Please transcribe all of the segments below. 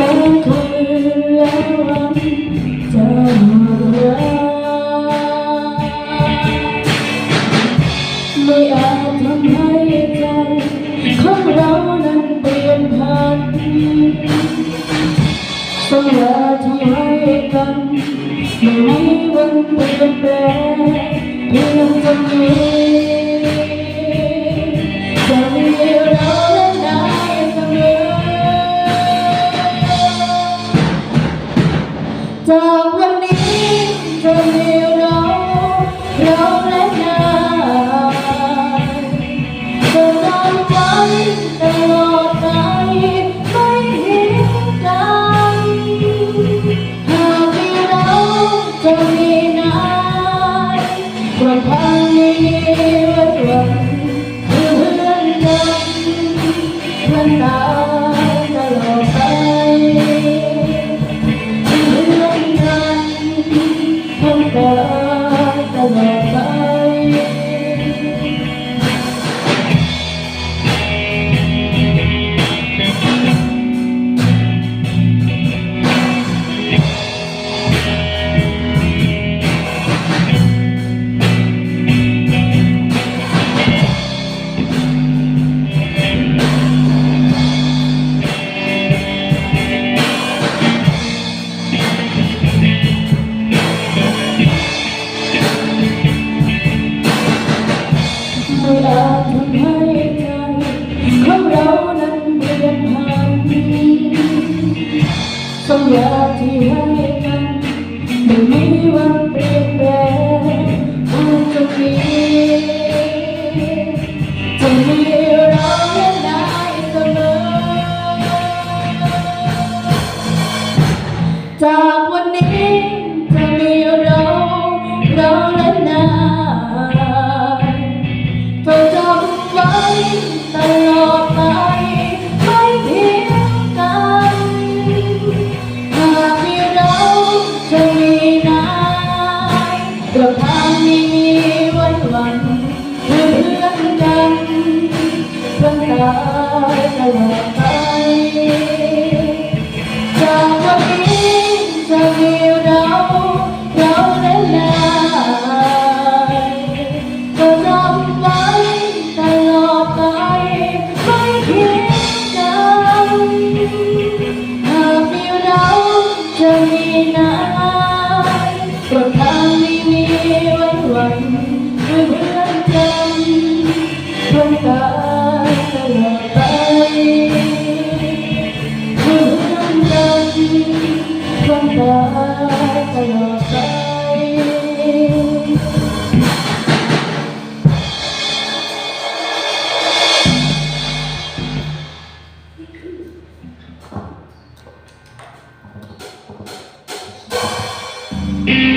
ไม่คนละวันกักไม่อาจทำให้ใจของเรานั้เปลี่ยนผันต้องอย่าทำให้กันไม่มีวันเปลี่ยนแปลงเพียงจะมี Mm-hmm.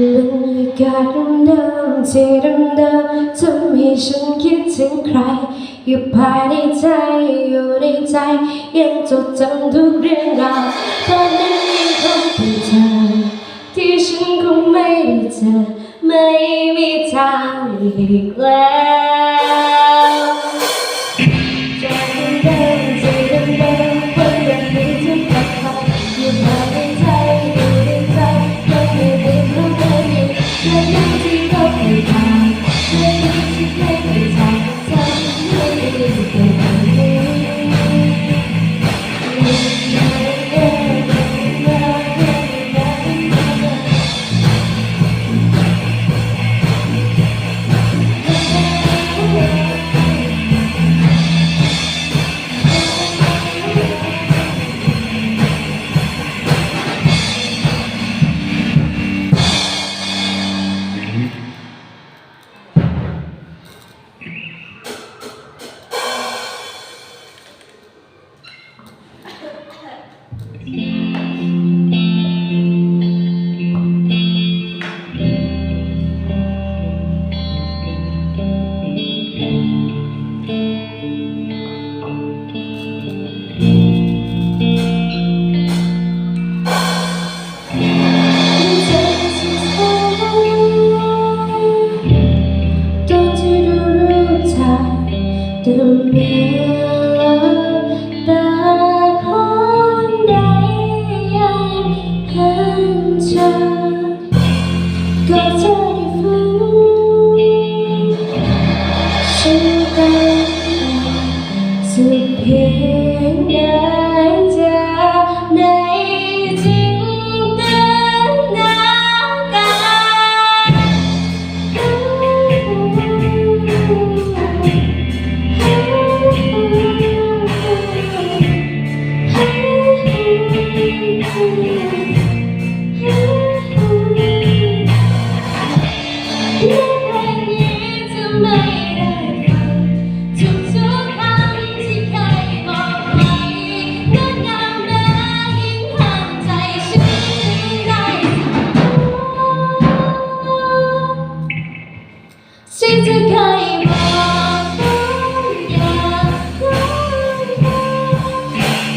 เรื่องอากาศเดิมๆที่เดิมๆทำให้ฉันคิดถึงใคร อยู่ภายในใจอยู่ในใจ ยังจดจำทุกเรื่องราวตอนนั้นยังคงเป็นเธอที่ฉันคงไม่ได้เจอไม่มีทางอีกแล้ว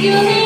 you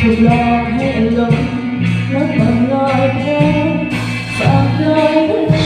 ถูกหลอกให้ลงแล้วมันลอยแพ้ฝากลอย